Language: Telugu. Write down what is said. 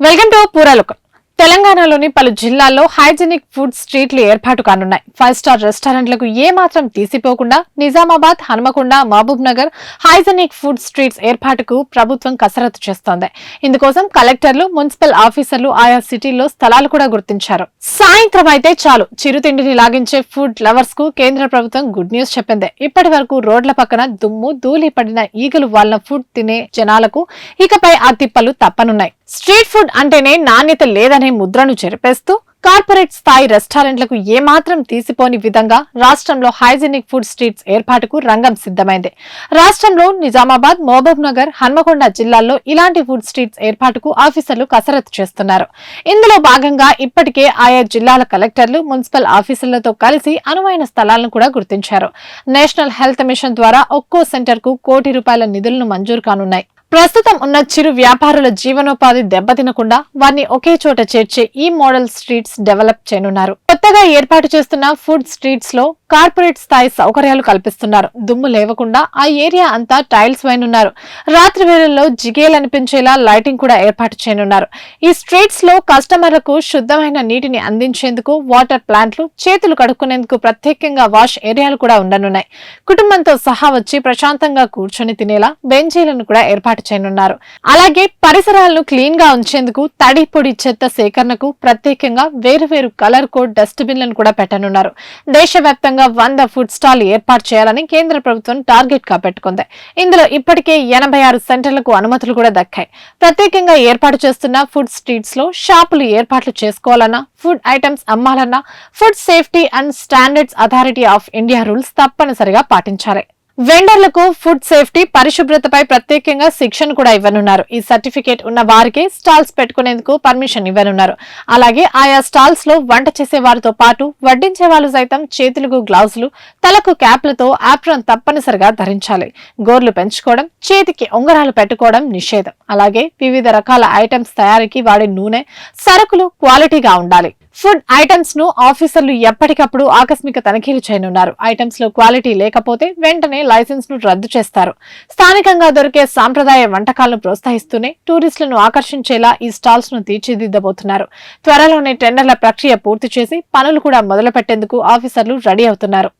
వెల్కమ్ టు పూరాలుకం తెలంగాణలోని పలు జిల్లాల్లో హైజెనిక్ ఫుడ్ స్ట్రీట్లు ఏర్పాటు కానున్నాయి. ఫైవ్ స్టార్ రెస్టారెంట్లకు ఏమాత్రం తీసిపోకుండా Nizamabad Hanumakonda Mahbubnagar hygienic food streets ఏర్పాటుకు ప్రభుత్వం కసరత్తు చేస్తోంది. ఇందుకోసం కలెక్టర్లు మున్సిపల్ ఆఫీసర్లు ఆయా సిటీల్లో స్థలాలు కూడా గుర్తించారు. సాయంత్రం అయితే చాలు. చిరుతిండిని లాగించే ఫుడ్ లవర్స్కు కేంద్ర ప్రభుత్వం గుడ్ న్యూస్ చెప్పింది. ఇప్పటి వరకు రోడ్ల పక్కన దుమ్ము ధూళి పడిన ఈగలు వాళ్ళ ఫుడ్ తినే జనాలకు ఇకపై ఆ తిప్పలు తప్పనున్నాయి. స్ట్రీట్ ఫుడ్ అంటేనే నాణ్యత లేదనే ముద్రను చెరిపేస్తూ కార్పొరేట్ స్థాయి రెస్టారెంట్లకు ఏమాత్రం తీసిపోని విధంగా రాష్ట్రంలో హైజెనిక్ ఫుడ్ స్ట్రీట్స్ ఏర్పాటుకు రంగం సిద్ధమైంది. రాష్ట్రంలో నిజామాబాద్ మహబూబ్ నగర్ హన్మకొండ జిల్లాల్లో ఇలాంటి ఫుడ్ స్ట్రీట్స్ ఏర్పాటుకు ఆఫీసర్లు కసరత్తు చేస్తున్నారు. ఇందులో భాగంగా ఇప్పటికే ఆయా జిల్లాల కలెక్టర్లు మున్సిపల్ ఆఫీసర్లతో కలిసి అనువైన స్థలాలను కూడా గుర్తించారు. నేషనల్ హెల్త్ మిషన్ ద్వారా ఒక్కో సెంటర్కు కోటి రూపాయల నిధులను మంజూరు కానున్నాయి. ప్రస్తుతం ఉన్న చిరు వ్యాపారుల జీవనోపాధి దెబ్బతినకుండా వారిని ఒకే చోట చేర్చే ఈ మోడల్ స్ట్రీట్స్ డెవలప్ చేయనున్నారు. కొత్తగా ఏర్పాటు చేస్తున్న ఫుడ్ స్ట్రీట్స్లో కార్పొరేట్ స్థాయి సౌకర్యాలు కల్పిస్తున్నారు. దుమ్ము లేవకుండా ఆ ఏరియా అంతా టైల్స్ వైనున్నారు రాత్రి వేళల్లో జిగేలనిపించేలా లైటింగ్ కూడా ఏర్పాటు చేయనున్నారు. ఈ స్ట్రీట్స్లో కస్టమర్లకు శుద్ధమైన నీటిని అందించేందుకు వాటర్ ప్లాంట్లు చేతులు కడుక్కునేందుకు ప్రత్యేకంగా వాష్ ఏరియాలు కూడా ఉండనున్నాయి. కుటుంబంతో సహా వచ్చి ప్రశాంతంగా కూర్చొని తినేలా బెంచీలను కూడా ఏర్పాటు చేయనున్నారు. అలాగే పరిసరాలను క్లీన్గా ఉంచేందుకు తడి పొడి చెత్త సేకరణకు ప్రత్యేకంగా వేరు వేరు కలర్ కోడ్ డస్ట్బిన్లను కూడా పెట్టనున్నారు. దేశవ్యాప్తంగా వంద ఫుడ్ స్టాల్ ఏర్పాటు చేయాలని కేంద్ర ప్రభుత్వం టార్గెట్గా పెట్టుకుంది. ఇందులో ఇప్పటికే ఎనభై ఆరు సెంటర్లకు అనుమతులు కూడా దక్కాయి. ప్రత్యేకంగా ఏర్పాటు చేస్తున్న ఫుడ్ స్ట్రీట్స్లో షాపులు ఏర్పాట్లు చేసుకోవాలన్నా food items అమ్మాలన్నా food safety and standards authority of India rules తప్పనిసరిగా పాటించాలి. వెండర్లకు ఫుడ్ సేఫ్టీ పరిశుభ్రతపై ప్రత్యేకంగా శిక్షణ కూడా ఇవ్వనున్నారు. ఈ సర్టిఫికేట్ ఉన్న వారికి స్టాల్స్ పెట్టుకునేందుకు పర్మిషన్ ఇవ్వనున్నారు. అలాగే ఆయా స్టాల్స్లో వంట చేసే వారితో పాటు వడ్డించే వాళ్ళు సైతం చేతులకు గ్లౌజులు తలకు క్యాప్లతో ఆప్రాన్ తప్పనిసరిగా ధరించాలి. గోర్లు పెంచుకోవడం చేతికి ఉంగరాలు పెట్టుకోవడం నిషేధం. అలాగే వివిధ రకాల ఐటమ్స్ తయారీకి వాడే నూనె సరుకులు క్వాలిటీగా ఉండాలి. ఫుడ్ ఐటమ్స్ను ఆఫీసర్లు ఎప్పటికప్పుడు ఆకస్మిక తనిఖీలు చేయనున్నారు. ఐటమ్స్లో క్వాలిటీ లేకపోతే వెంటనే లైసెన్స్ను రద్దు చేస్తారు. స్థానికంగా దొరికే సాంప్రదాయ వంటకాలను ప్రోత్సహిస్తూనే టూరిస్టులను ఆకర్షించేలా ఈ స్టాల్స్ను తీర్చిదిద్దబోతున్నారు. త్వరలోనే టెండర్ల ప్రక్రియ పూర్తి చేసి పనులు కూడా మొదలు పెట్టేందుకు ఆఫీసర్లు రెడీ అవుతున్నారు.